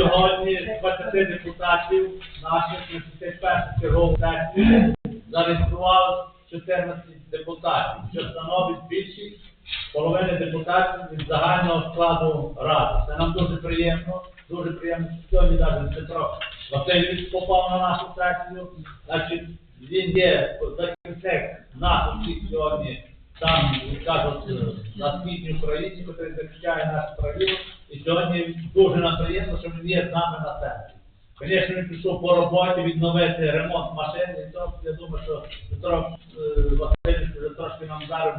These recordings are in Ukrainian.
Сьогодні 20 депутатів наших 31 чергову сесію зареєстрували 14 депутатів, що становить більшість половини депутатів від загального складу ради. Це нам дуже приємно, дуже приємно, сьогодні навіть Петро Васильович попав на нашу сесію. Значить, він є захисник нас усіх сьогодні, там, кажуть, е, на східній Україні, який захищає нашу країну. І сьогодні дуже нам приємно, що він є з нами на сесії. Звісно, він пішов по роботі відновити ремонт машин, і то я думаю, що Петро е, Васильович вже трошки нам зараз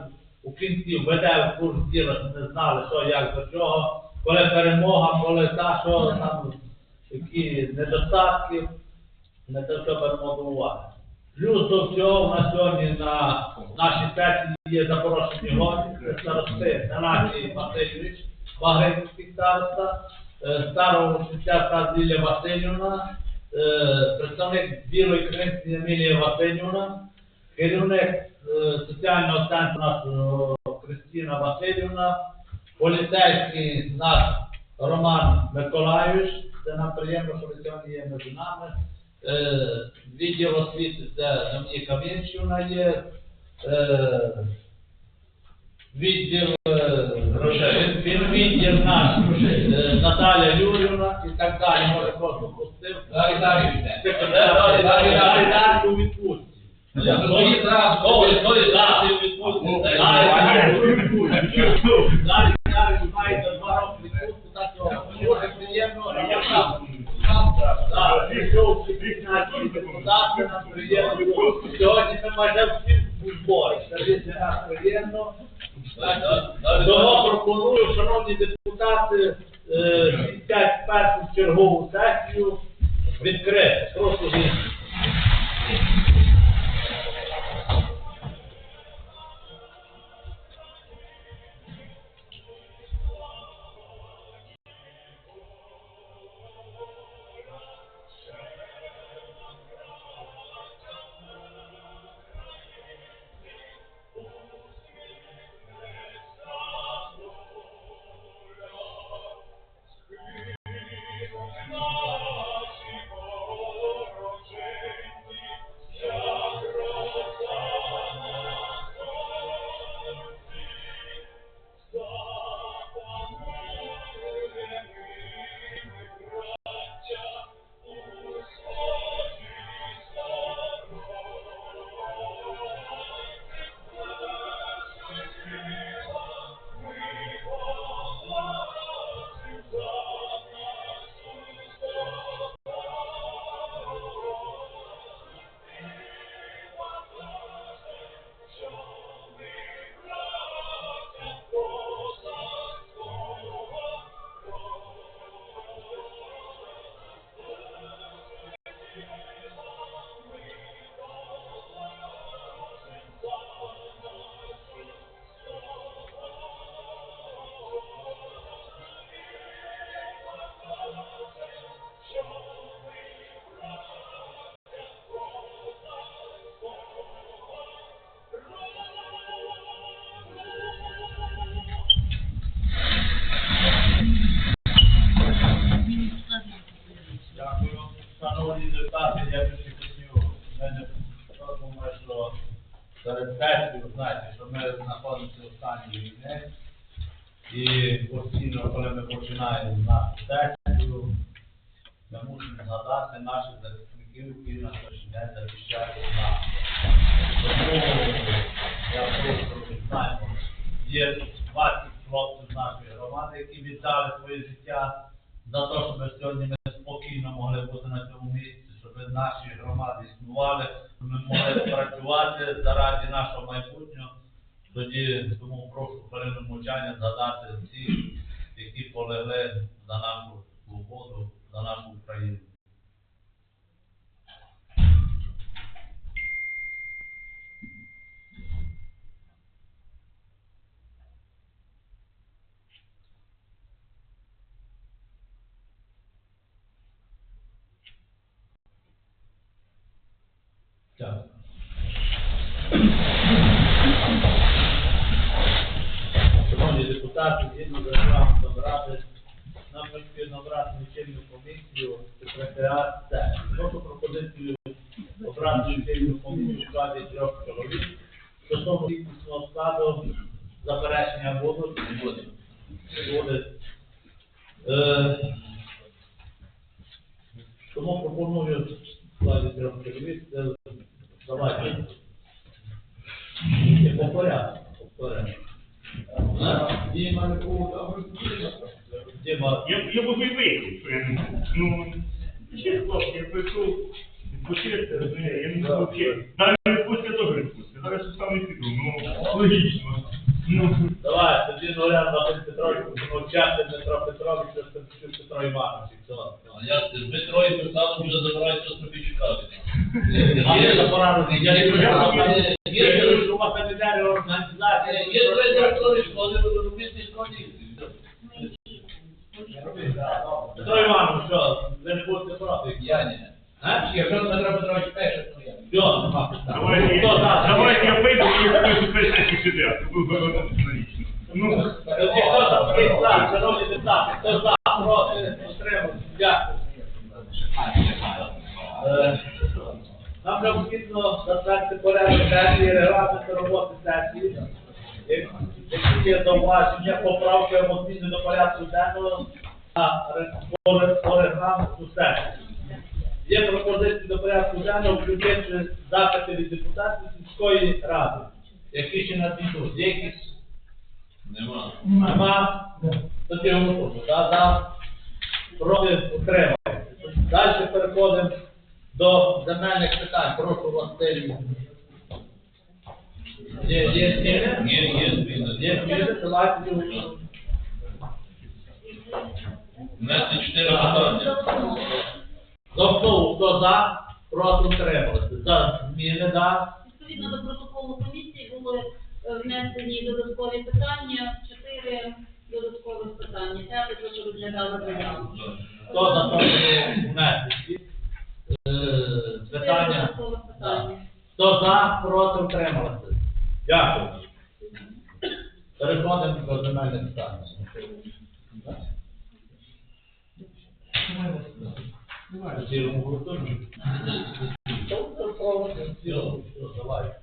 у кінці введе в курс діла, не знали, що як до чого, коли перемога, коли та, що там які недостатки, не те, що беремо до уваги. Плюс до всього у нас сьогодні на нашій сесії є запрошені гості, це старости Геннадій Васильович, Багринський староста, е, старого шістяка Лілія Васильівна, е, представник Білої Кримської Емілія Васильівна, керівник е, соціального центру нашого Кристина Васильівна, поліцейський наш Роман Миколайович, це нам приємно, що ви сьогодні є між нами. Е, Відділ освіти це Домініка Вінчівна є, е, відділ е, він відділ наш. Е, Наталя Юрівна і так далі, може просто пустив. Далі, далі. Далі, далі, далі, далі. Я свої зразу, свої, свої зразу. Далі, далі, маєте два роки відпустку, так дуже приємно. Я сам. Так, прийшов всі 15 депутати, нам приємно. Сьогодні ми майже всі в зборі. Це приємно. Тому пропоную, шановні депутати, е, 51 чергову сесію відкрити. Прошу війти. Щоб сьогодні ми спокійно могли бути на цьому місці, щоб наші громади існували, щоб ми могли працювати заради нашого майбутнього. Тоді тому прошу хвилину мовчання згадати всіх, які полегли за нашу свободу, за нашу Україну. Дякую. Депутати, згідно з регламентом ради, нам необхідно обрати лічильну комісію, секретаріат сесії. Прошу пропозицію обрати лічильну комісію в складі трьох чоловік. Стосовно кількісного складу заперечення будуть? Не буде. Тому пропоную в складі трьох чоловік. Це давайте. По порядку. По порядку. Я, я буду і вийти, що не. Ну, ще хлопці, я прийшов відпочити, розумієте, я не можу взагалі. Далі не відпустя теж відпустя. Зараз я сам не піду, ну, логічно. Ну, давай, тоді Нолян Василь Петрович, помовчати Дмитро Петрович, що Степчук Петро Іванович. і все. Я Дмитро і писав, вже забирають що трохи чекати. А я за пораду, я не прийшов. Є- Я що у вас кандидати організації. Є три директори школи, ви робите шкоді. Петро Іванович, що, ви не будете проти? Я ні. А? Якщо Дмитро Петрович пише, то я. Все, нема питань. давайте, Хто за? давайте я вийду і хтось перший підряд. Це було логічно. Ну, Тоді хто за? Всі за, шановні депутати, хто за, проти, утримуйтесь. Дякую. Е, Нам необхідно затвердити порядок сесії, регламент роботи сесії. Як- Які є зауваження, поправки або зміни до порядку денного на ре- по ре- по регламенту сесії. Є пропозиції до порядку денного включити запити від депутатів сільської ради, ще надійдуть. Є якісь Нема. Нема. Тоді голосуємо. За, за, проти, утримали. Далі переходимо до земельних питань. Прошу Василь. Є, є зміни? Є, є зміни. Є зміни, давайте голосуємо. Внести чотири питання. До основу, хто за, проти, утримали. За зміни, да. Відповідно до протоколу комісії були е, внесені додаткові питання, чотири додаткових питання. П'яте, те, що розглядали заяву. Хто те, що внести? Е, Питання. Хто за, проти, утрималися. Дякую. Переходимо до земельних питань. Сірому голосуємо. Давай.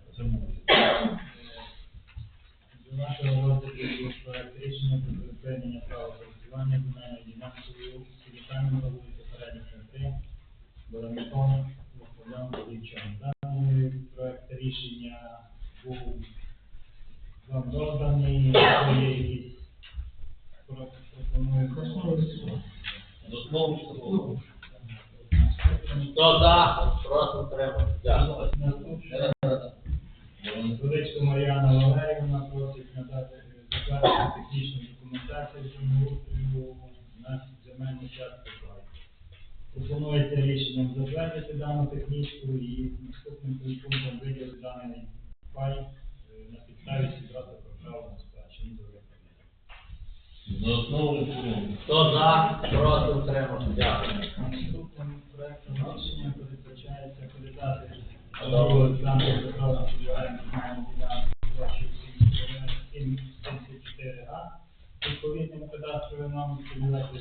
До нашого розгляду був проект рішення про припинення права користування земельною ділянкою Сіліканом на вулиці Передника 3, Баранком, Вохвалям, Полівчан. Даний проект рішення був вам розданий, якщо є якісь про- пропонуємо. До слова чи слово? Хто за, проти, утрималися. Дякую. Наступне Величко Мар'яна Валеріївна просить надати затвердити технічну документацію землеустрою на земельну частку паю. Пропонується рішенням затвердити дану технічку і наступним пунктом даний пай е, на підставі сідати про право на спадщину до виконання. За основу і в цілому. Хто за, проти, утрималися. Дякую. Наступним проектом рішення передбачається передати Павлу Олександру Петровичу Юренку на ділянку площею 74 га. Відповідним кадастровим номером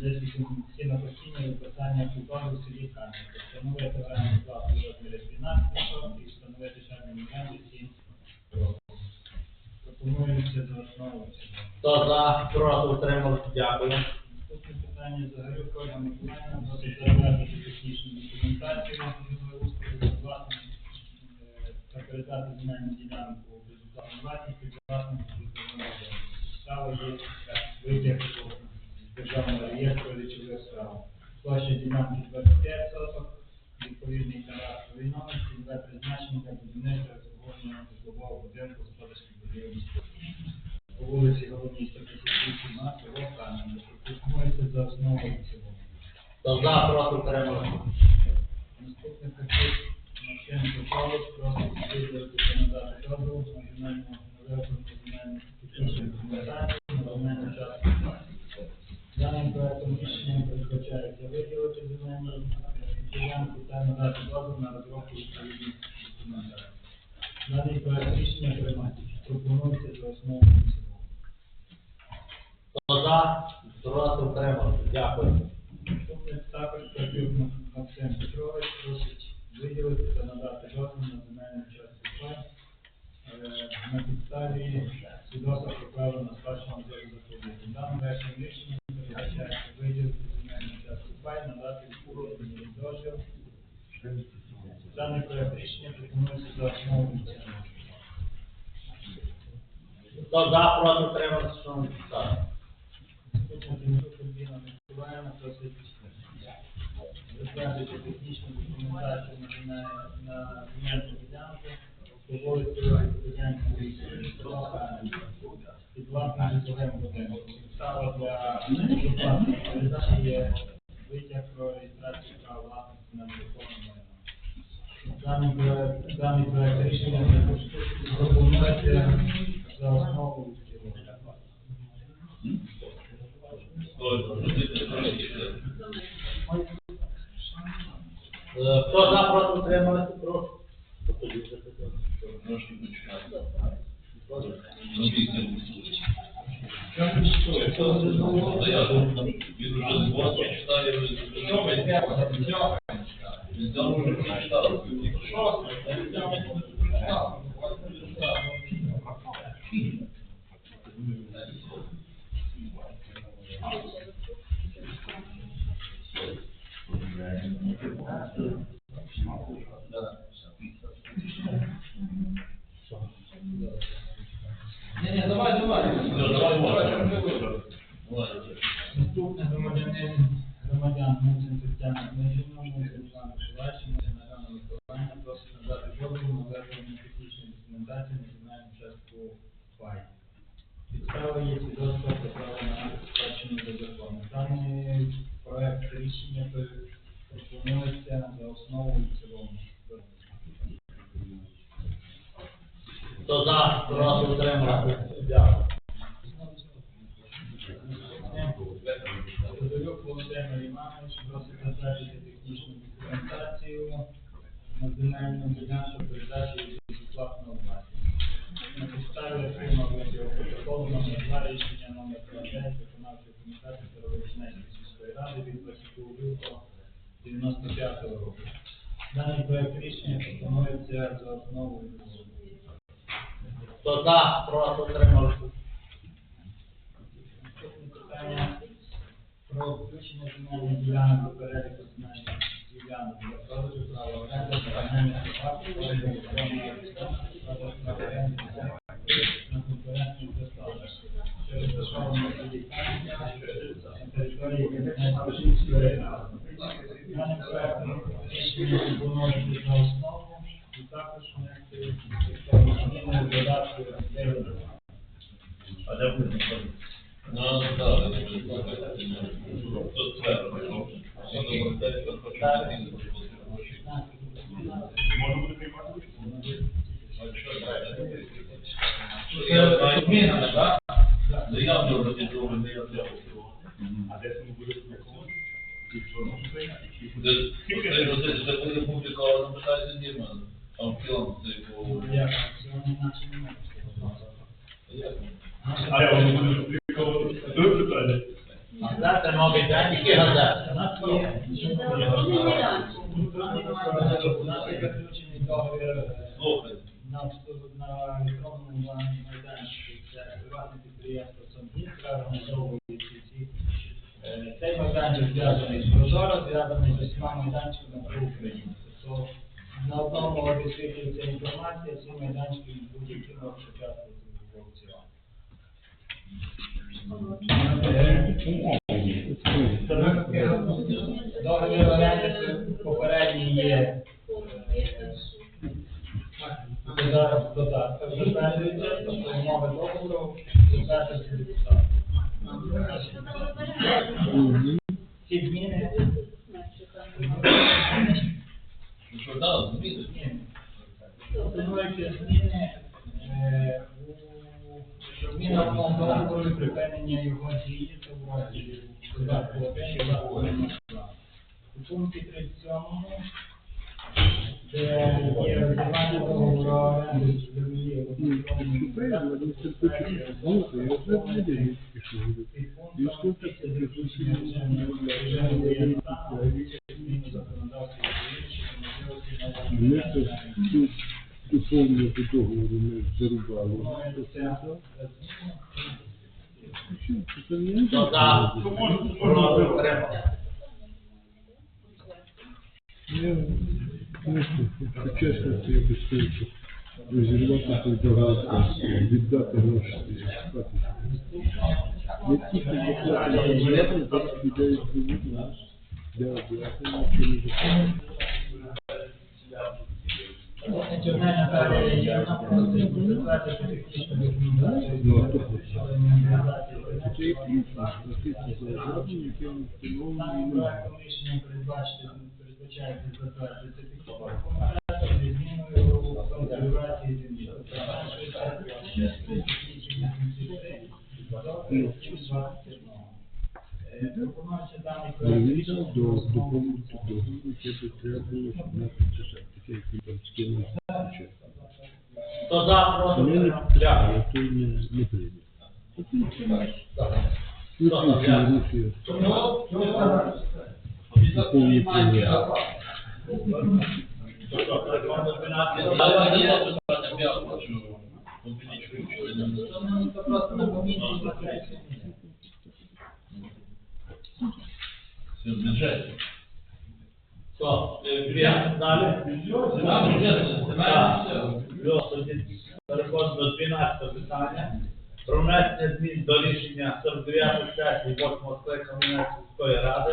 цільове призначення для сінокосіння виписання купажу в селі Кам'янка. Встановити оренду плату в розмірі 12 років і встановити термін оренди 7 років. Пропонується за основу. Хто за, проти, утрималися. Дякую. Наступне питання взагалі Ольга Миколаївна просить затвердити технічну документацію на власне та передати земельну ділянку безоплатну власність під власним житловим Стало є витяг державного реєстру речових справ. Площа ділянки 25 соток, відповідний кадастровий номер, де призначення для будівництва житлового будинку за основу Хто за проти утрималися? Gracias. основу. Хто за, проти отримав. Питання про включення земельних ділянок до переліку земельних ділянок для продажу права оренди та земельних на конкурентних засадах, що розташовано на території Кабінету Міністрів. Даним проектом рішення пропонується за основу також внести зміни в додатку 9. А де ви знаходитесь? На додатку. Тут зверху. Я думаю, це розпочатку. Можна буде приймати участь? Це зміна, так? Заявно розпочатку. А де це буде приймати? Скільки ж це буде публіковано, питається Німан? Панфілом це був. А я вам буду Друге питання. Мандати нові дані чи газети? Слухайте. На електронному майданчику це приватне підприємство Сонгінка, організовують ці е, цей майданчик зв'язаний з Прозоро, зв'язаний з усіма майданчиками при Україні. На одному висвітлюється інформація, всі майданчики будь-які на початку Договір оренди ну, попередній є. Е, зараз додатка затверджується, тобто умови договору затверджуються Хто за? Проти можна. утримався. Я, знаєте, по чесності віддати гроші, спати. Не тільки заплатити заробити, так людей. Для обладнання чи не. Одне Наталія є, вона просить затвердити технічну документацію. Ну, а хто хоче? Це і плюс, платити за обладнання, яке не встановлено і немає. Проектом рішення передбачити, передбачається затвердити технічну документацію зі зміною конфігурації землі. Тобто зменшується технічні до 21. Е, Пропонується даний Ну, проект він рішення до доповнити договору, яке треба було, щоб не таке, як він там скинув. Хто за? Проти Мене не утримався. Дякую. підписали, то не, не прийде. От він це наш. Добре. Виключили руки. Доповнити договор. Що, переходимо до 12? Але не є питання м'ясо, що обідічку, що ви не Це в бюджеті. Що, далі? Все. Переходимо до 12 питання. Про внесення змін до рішення 49 сесії 8 скликання сільської ради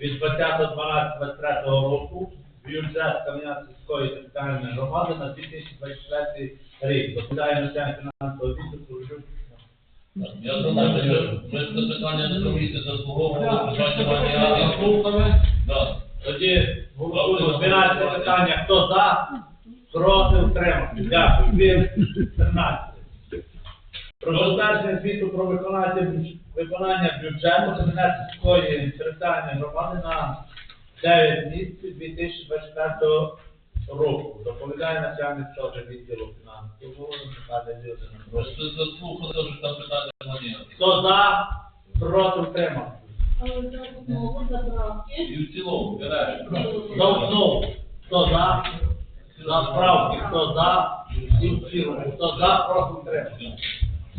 від 20.12.23 року бюджет Кам'янської територіальної громади на 2024 рік. Доповідає начальник фінансового відділу. Я думаю, що ми це питання на комісії заслуговували, бачите, варіанти. Да. Тоді голосуємо 12 питання. Хто за? Проти утримався. Дякую. Дві 13. Про затвердження звіту про виконання, виконання бюджету Кам'янецької територіальної громади на 9 місяців 2024 року. Доповідає начальник теж відділу фінансів. Наталя Юріївна. Просто заслухати, що там питання немає. Хто за? Проти за правки. І в цілому, береш. За основу. Хто за? За справки. Хто за? І в цілому. Хто за? Проти утримався.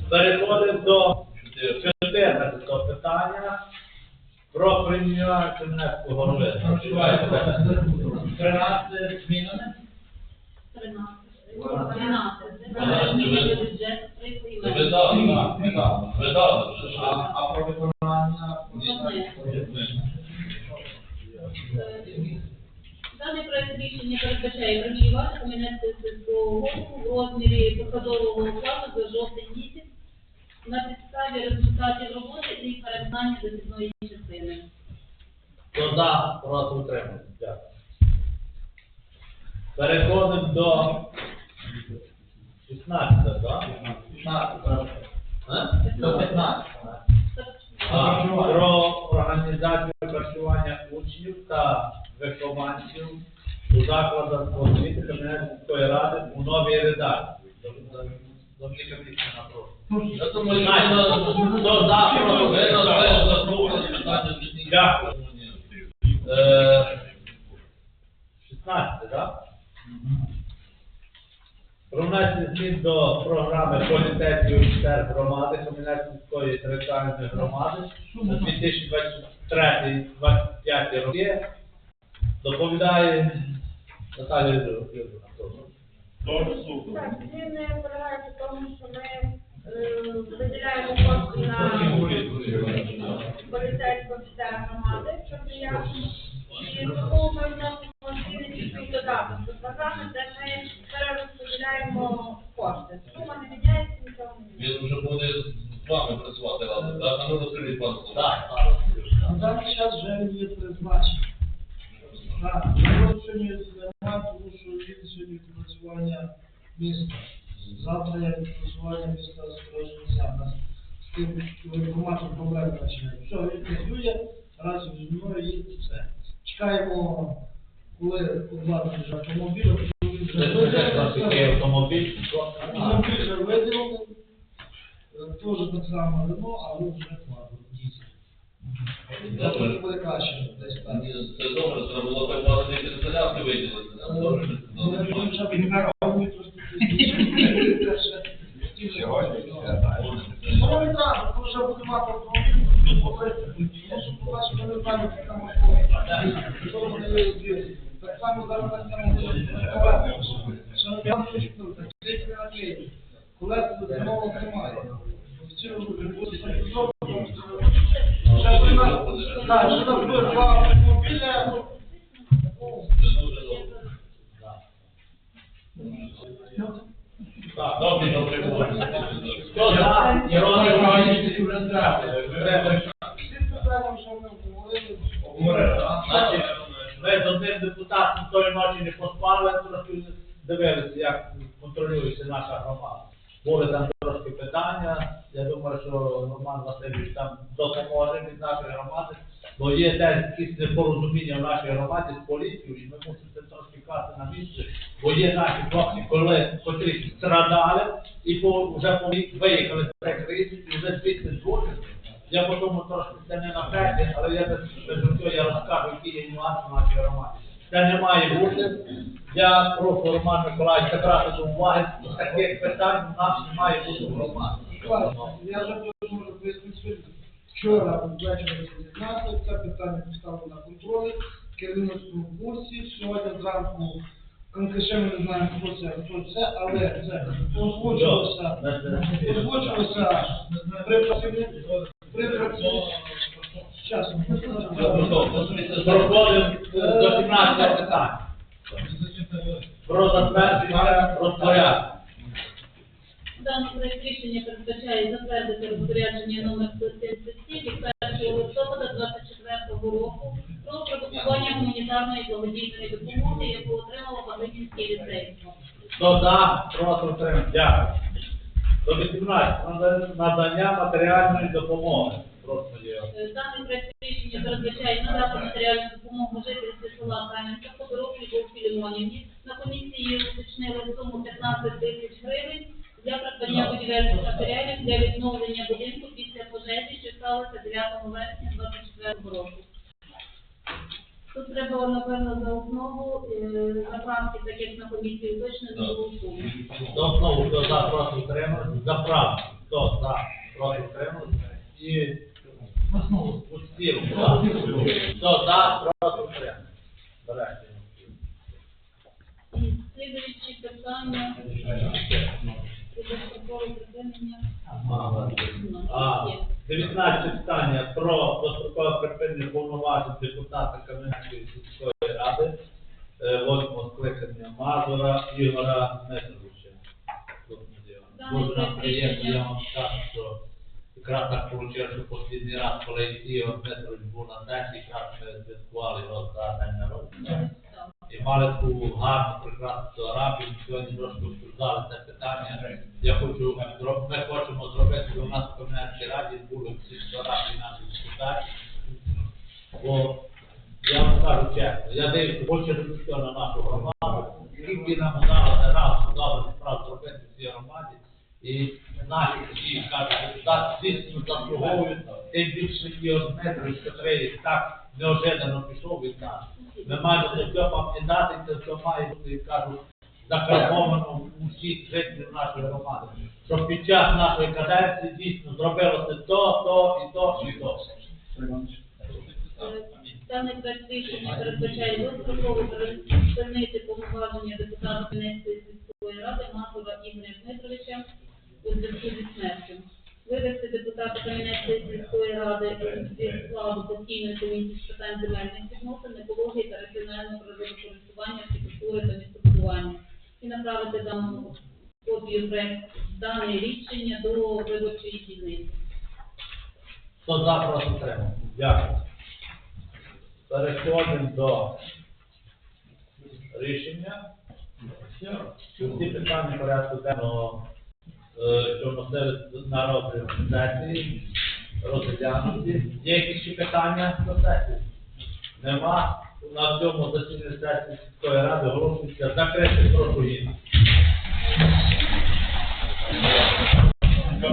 Переходимо до Чотири. 14 питання про прийняття Кам'янецького голови. 13 змінами. 13. Зараз 13. ви- Бюджет Це ви прийняли. дали, ви дали вже. А про розмірі посадового окладу за жовтий місяць на підставі результатів роботи і переконання за? Проти. Дякую. Переходимо до 16, так? 15. До 15. А, про організацію харчування учнів та вихованців у закладах освіти Кам'янецької ради у новій редакції. Прошу. Я думаю, що ви заслухали питання. Дякую. Е, 16, так? Про внесення змін до програми політехніки офіцер громади Кам'янецької територіальної громади на 2023-2025 роки. Доповідає Наталія слухаю. Так, зміни полягають у тому, що ми е, виділяємо кошти на поліцейського офіцера громади, щоб ясно. І тому ми вносимо зміни тільки в додаток до програми, де ми перерозподіляємо кошти. Сума не міняється, нічого не міняється. Він вже буде з вами працювати разом, так? А ну пару слов. Так, так. Вже він є призначений. Так, його сьогодні немає, тому що він сьогодні відпрацювання міста. Завтра є відпрацювання міста Сторожниця. Нас з тим інформацією проблем починає. Все, він працює, разом зі мною їде все. Чекаємо коли обладнаний вже автомобіль, автомобіль вже Це вже виділений, такий автомобіль. автомобіль вже виділений, е, теж так само Рено, але вже квадро, дійсно. Це буде краще, десь так. Це добре, треба було так багато не виділити. Нам добре, що це Ну, я добре. думаю, що він на рауні трошки пізніше. Ну, не треба, тому що буде мати автомобіль, побити. Ну, щоб побачити, ми не знаємо, як там автомобіль. Що вони є Так само зараз Що є наші хлопці, коли котрі страдали і по, вже по, виїхали з і вже звідси зводили. Я по тому трошки це не наперед, але я без, усього я розкажу, які є нюанси в нашій громаді. Це не має бути. Я прошу Роман Миколаївича брати до уваги, таких питань у нас не має бути в громаді. Я вже можу пояснити. Вчора ввечері зізнався, це питання поставили на контролі, керівництво в курсі, сьогодні зранку конкретно ми не знаємо, хто це, хто це, але це озвучилося, озвучилося при працівнику, при працівнику. Щас, Проходимо до 17 питання. Про затвердження розпорядку. Даний проект рішення передбачає затвердити розпорядження номер 177 від 1 листопада 24 року про гуманітарної благодійної допомоги, яку отримала Багатинський ліцей. Хто за, проти утримання. Дякую. До 18. Надання матеріальної допомоги. Прошу є. Е, Даний проект рішення передбачає надати матеріальну допомогу жительстві села Кам'янка Ходоров Любов Філімонівні. На комісії уточнили суму 15 тисяч гривень для придбання будівельних матеріалів для відновлення будинку після пожежі, що сталося 9 вересня 24 року. Тут треба, напевно, за основу е, направки, так як на комісії уточнили, за суму. До знову, хто за, проти утримання. За право. Хто за, проти утримання. І у стілу. Хто за, проти. І слідуючі питання. Про дострокове припинення. А, 19 питання про дострокове припинення повноважень депутата Кам'янської Якраз ми святкували його за день народження. І мали таку гарну, прекрасну ми сьогодні трошки обсуждали це питання. Я хочу, ми хочемо зробити, щоб у нас в Кам'янській раді були всі фотографії наших депутатів. Бо я вам кажу чесно, я дивлюся більше до на нашу громаду, скільки нам вдалося раз добре справ зробити в цій громаді. І наші всі кажуть, депутати дійсно заслуговують, тим більше і Дмитрович, який так неожиданно пішов від нас. Ми маємо це все пам'ятати, це все має бути, кажуть, закарбовано у всіх жителів нашої громади. Щоб під час нашої каденції дійсно зробилося то, то і то, і то. Е, Даний проект рішення передбачає достроково припинити повноваження депутата Кам'янської сільської ради Мазура Ігоря Дмитровича у зв'язку зі смертю. Вивести депутата Кам'янецької сільської ради зі складу постійної комісії з питань земельних відносин, екології та раціонального природокористування, архітектури та містобудування. І направити дану копію проект дане рішення до виборчої дільниці. Хто за, прошу підтримати. Дякую. Переходимо до рішення. Всі питання порядку денного, що вносили на розгляд сесії, розглянуті. Є якісь ще питання до сесії? Нема. на цьому засіданні сесії сільської ради оголошується закрити прошу її.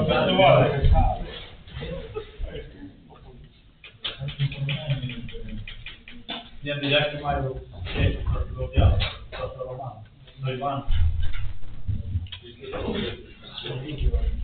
Працювали. Ні, ну я ще маю ще. Просто Роман. Ну, Іван. Дякую. Шановні